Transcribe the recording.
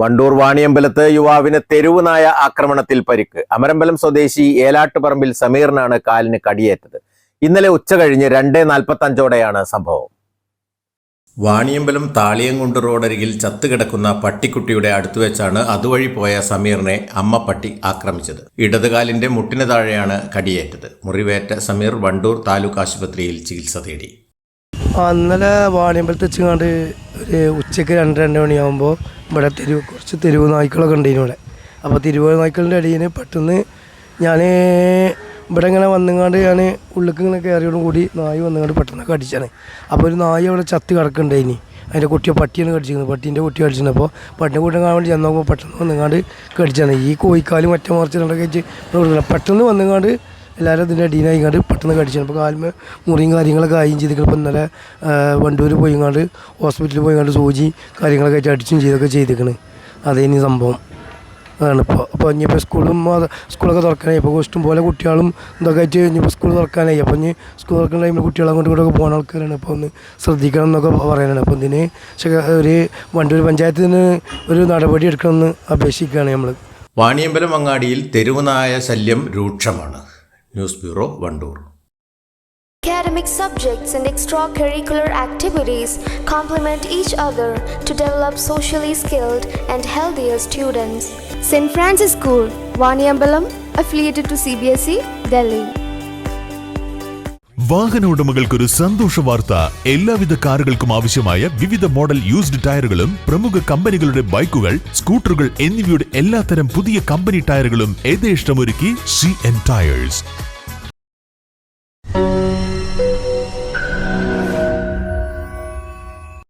Wandoor വാണിയമ്പലത്ത് യുവാവിന് തെരുവുനായ ആക്രമണത്തിൽ പരിക്ക്. അമരമ്പലം സ്വദേശി ഏലാട്ടുപറമ്പിൽ സമീറിനാണ് കാലിന് കടിയേറ്റത്. ഇന്നലെ ഉച്ച കഴിഞ്ഞ് രണ്ടേ നാൽപ്പത്തി അഞ്ചോടെയാണ് സംഭവം. വാണിയമ്പലം താളിയങ്കുണ്ട് റോഡരികിൽ ചത്തുകിടക്കുന്ന പട്ടിക്കുട്ടിയുടെ അടുത്തു വെച്ചാണ് അതുവഴി പോയ സമീറിനെ അമ്മ പട്ടി ആക്രമിച്ചത്. ഇടതുകാലിന്റെ മുട്ടിന് താഴെയാണ് കടിയേറ്റത്. മുറിവേറ്റ സമീർ വണ്ടൂർ താലൂക്ക് ആശുപത്രിയിൽ ചികിത്സ തേടി. അന്നലെ ഇന്നലെ വാണിയമ്പലത്ത് വെച്ചുകൊണ്ട് ഒരു ഉച്ചയ്ക്ക് രണ്ട് രണ്ട് മണിയാകുമ്പോൾ ഇവിടെ തെരുവ് കുറച്ച് തെരുവ് നായ്ക്കളൊക്കെ ഉണ്ടായിരുന്നു ഇവിടെ. അപ്പോൾ തെരുവ് നായ്ക്കളുടെ അടിയിൽ പെട്ടെന്ന് ഞാൻ ഇവിടെ ഇങ്ങനെ വന്നുകൊണ്ട് ഞാൻ ഉള്ളിലേക്ക് ഇങ്ങനെ കയറിയോടും കൂടി നായ വന്നുകൊണ്ട് പെട്ടെന്ന് കടിച്ചാണ് അപ്പോൾ ഒരു നായ അവിടെ ചത്ത് കിടക്കുന്നുണ്ടായിനി അതിന്റെ കുട്ടിയെ പട്ടിയാണ് കടിച്ചിരുന്നത് പട്ടീന്റെ കുട്ടി കടിച്ചിരുന്നത് അപ്പോൾ പട്ടിന്റെ കൂട്ടം കാണാൻ വേണ്ടി പെട്ടെന്ന് വന്നുകൊണ്ട് കടിച്ചാണ്. ഈ കോഴിക്കാലും മറ്റേ മറിച്ച് രണ്ടൊക്കെ വെച്ച് പെട്ടെന്ന് വന്നുകൊണ്ട് എല്ലാവരും ഇതിന്റെ കണ്ട് പെട്ടെന്ന് കടിച്ചു. അപ്പോൾ കാലിന് മുറിയും കാര്യങ്ങളൊക്കെ ആയും ചെയ്തിട്ട് ഇപ്പോൾ ഇന്നലെ വണ്ടൂർ പോയി കണ്ട് ഹോസ്പിറ്റലിൽ പോയി കണ്ട് സൂചി കാര്യങ്ങളൊക്കെ ആയിട്ട് അടിച്ചും ചെയ്തൊക്കെ ചെയ്തിരിക്കണ്. അതേ ഇനി സംഭവം. അതാണ് ഇപ്പോൾ അപ്പോൾ ഇനിയിപ്പോൾ സ്കൂളും സ്കൂളൊക്കെ തുറക്കാനായി. ഇപ്പോൾ ഇഷ്ടം പോലെ കുട്ടികളും ഇതൊക്കെ ആയിട്ട് ഇനിയിപ്പോൾ സ്കൂൾ തുറക്കാനായി. അപ്പോൾ ഇനി സ്കൂൾ തുറക്കുന്ന ടൈമിൽ കുട്ടികളെ അങ്ങോട്ടും ഇങ്ങോട്ടൊക്കെ പോകുന്ന ആൾക്കാരാണ്. അപ്പോൾ ഒന്ന് ശ്രദ്ധിക്കണം എന്നൊക്കെ പറയാനാണ്. അപ്പോൾ ഇതിന് ഒരു വണ്ടൂർ പഞ്ചായത്തിന് ഒരു നടപടി എടുക്കണമെന്ന് അപേക്ഷിക്കുകയാണ് നമ്മൾ വാണിയമ്പലം അങ്ങാടിയിൽ തെരുവുനായ ശല്യം രൂക്ഷമാണ്. News bureau Wandoor Academic subjects and extracurricular activities complement each other to develop socially skilled and healthier students. St. Francis School, Vaniambalam, affiliated to CBSE, Delhi. വാഹന ഉടമകൾക്കൊരു സന്തോഷ വാർത്ത എല്ലാവിധ കാറുകൾക്കും ആവശ്യമായ വിവിധ മോഡൽ യൂസ്ഡ് ടയറുകളും പ്രമുഖ കമ്പനികളുടെ ബൈക്കുകൾ സ്കൂട്ടറുകൾ എന്നിവയുടെ എല്ലാത്തരം പുതിയ കമ്പനി ടയറുകളും യഥേഷ്ടമൊരുക്കി സി എൻ ടയേഴ്സ്